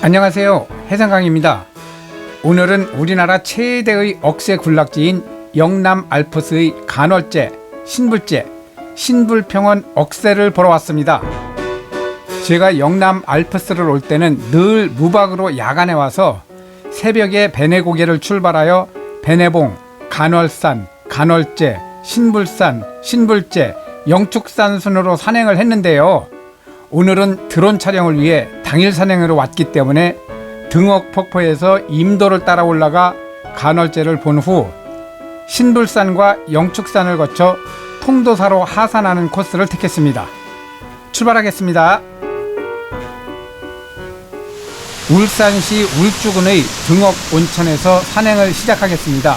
안녕하세요. 해상강입니다. 오늘은 우리나라 최대의 억새 군락지인 영남 알프스의 간헐제, 신불제, 신불평원 억새를 보러 왔습니다. 제가 영남 알프스를 올 때는 늘 무박으로 야간에 와서 새벽에 베네고개를 출발하여 베네봉, 간월산, 간월제, 신불산, 신불제, 영축산 순으로 산행을 했는데요. 오늘은 드론 촬영을 위해 당일 산행으로 왔기 때문에 등옥 폭포에서 임도를 따라 올라가 간월제를 본 후 신불산과 영축산을 거쳐 통도사로 하산하는 코스를 택했습니다. 출발하겠습니다. 울산시 울주군의 등옥 온천에서 산행을 시작하겠습니다.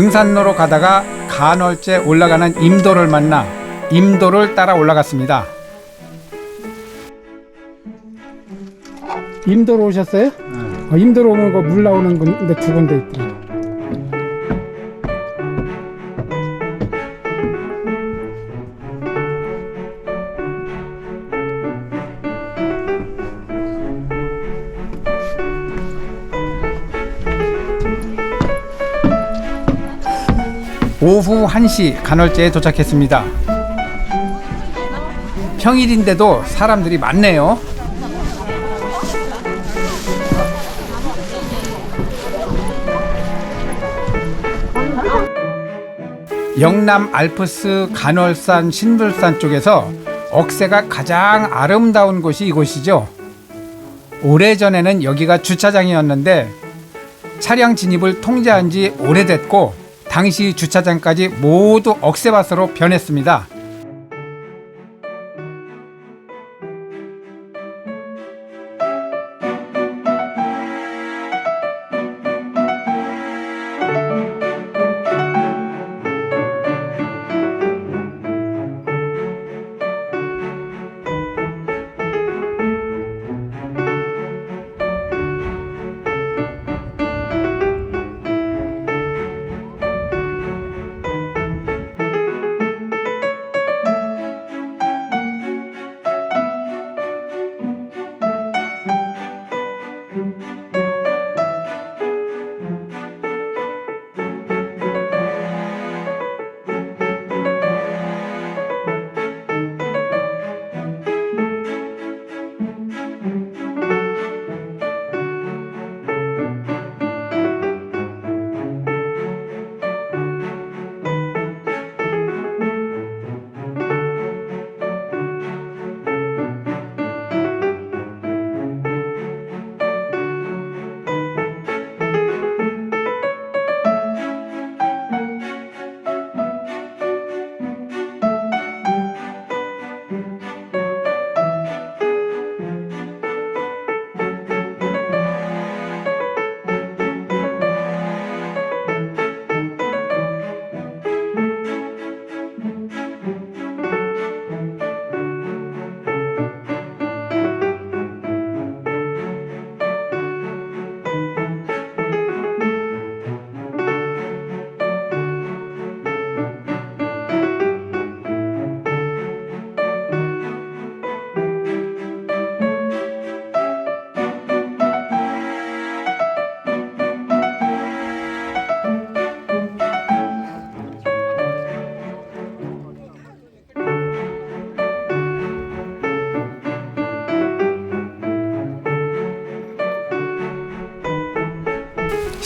등산로로 가다가 간월제 올라가는 임도를 만나 임도를 따라 올라갔습니다. 임도로 오셨어요? 어, 임도로 오면 그 물 나오는 건데 두 군데 있더라. 오후 1시 간월제에 도착했습니다. 평일인데도 사람들이 많네요. 영남 알프스 간월산 신불산 쪽에서 억새가 가장 아름다운 곳이 이곳이죠. 오래전에는 여기가 주차장이었는데 차량 진입을 통제한 지 오래됐고 당시 주차장까지 모두 억새밭으로 변했습니다.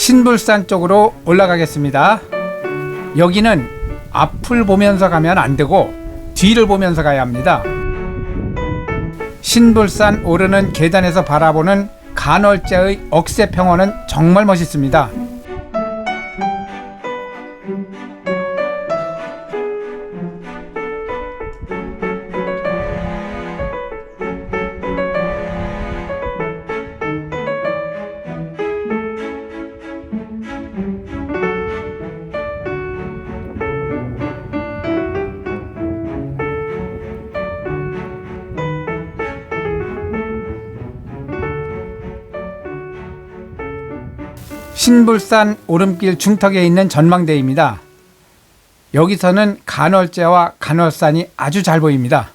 신불산 쪽으로 올라가겠습니다. 여기는 앞을 보면서 가면 안 되고 뒤를 보면서 가야 합니다. 신불산 오르는 계단에서 바라보는 간월제의 억새평원은 정말 멋있습니다. 신불산 오름길 중턱에 있는 전망대입니다. 여기서는 간월제와 간월산이 아주 잘 보입니다.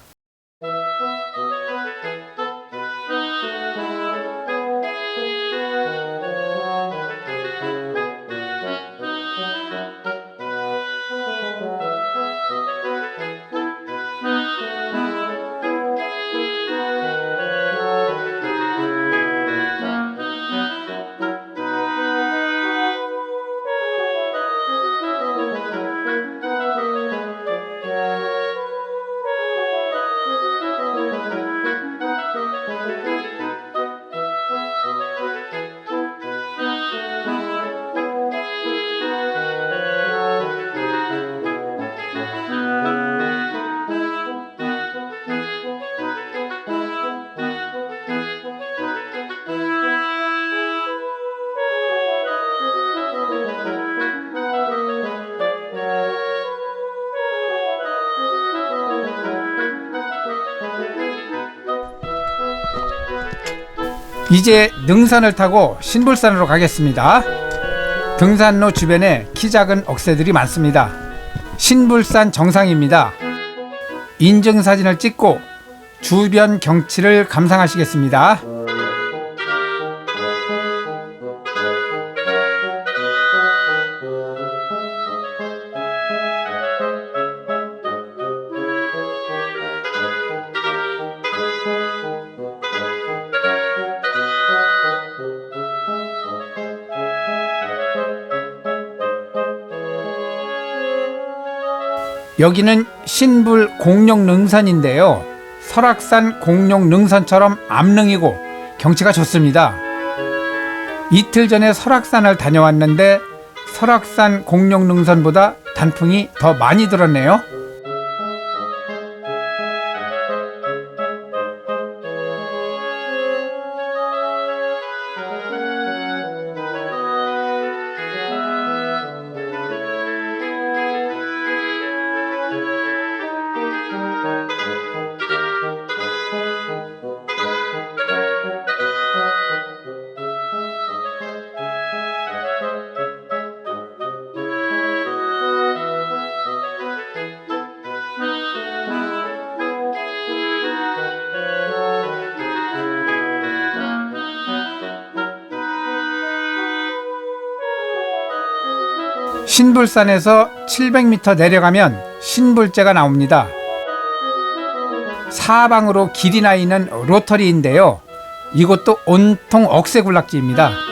이제 능선을 타고 신불산으로 가겠습니다. 등산로 주변에 키 작은 억새들이 많습니다. 신불산 정상입니다. 인증사진을 찍고 주변 경치를 감상하시겠습니다. 여기는 신불 공룡 능선인데요. 설악산 공룡 능선처럼 암릉이고 경치가 좋습니다. 이틀 전에 설악산을 다녀왔는데 설악산 공룡 능선보다 단풍이 더 많이 들었네요. 신불산에서 700m 내려가면 신불제가 나옵니다. 사방으로 길이 나 있는 로터리인데요. 이곳도 온통 억새 군락지입니다.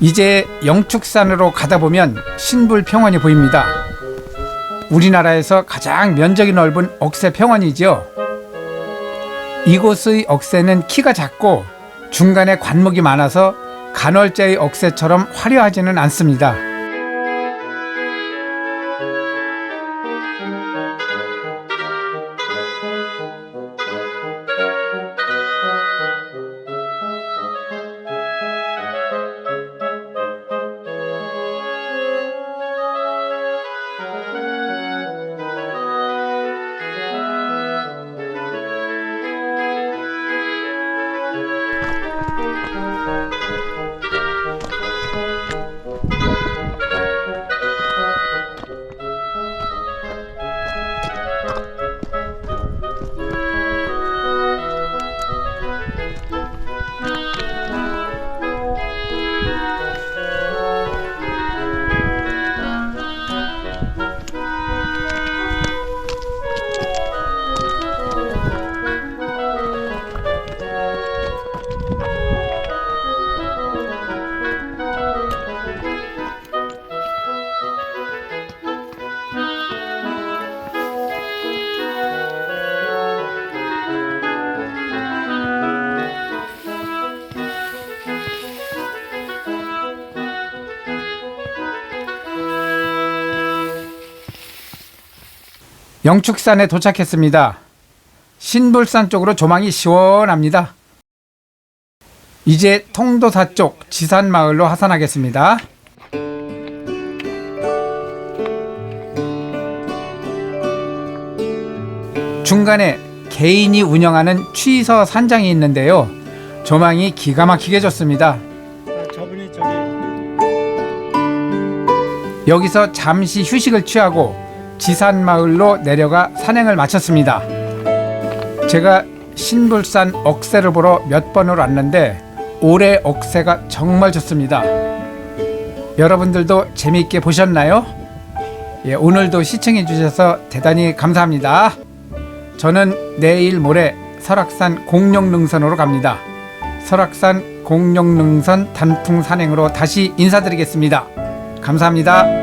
이제 영축산으로 가다 보면 신불 평원이 보입니다. 우리나라에서 가장 면적이 넓은 억새 평원이지요. 이곳의 억새는 키가 작고 중간에 관목이 많아서 간헐제의 억새처럼 화려하지는 않습니다. 영축산에 도착했습니다. 신불산 쪽으로 조망이 시원합니다. 이제 통도사 쪽 지산마을로 하산하겠습니다. 중간에 개인이 운영하는 취서 산장이 있는데요. 조망이 기가 막히게 좋습니다. 여기서 잠시 휴식을 취하고 지산마을로 내려가 산행을 마쳤습니다. 제가 신불산 억새를 보러 몇 번을 왔는데 올해 억새가 정말 좋습니다. 여러분들도 재미있게 보셨나요? 예, 오늘도 시청해 주셔서 대단히 감사합니다. 저는 내일 모레 설악산 공룡능선으로 갑니다. 설악산 공룡능선 단풍 산행으로 다시 인사드리겠습니다. 감사합니다.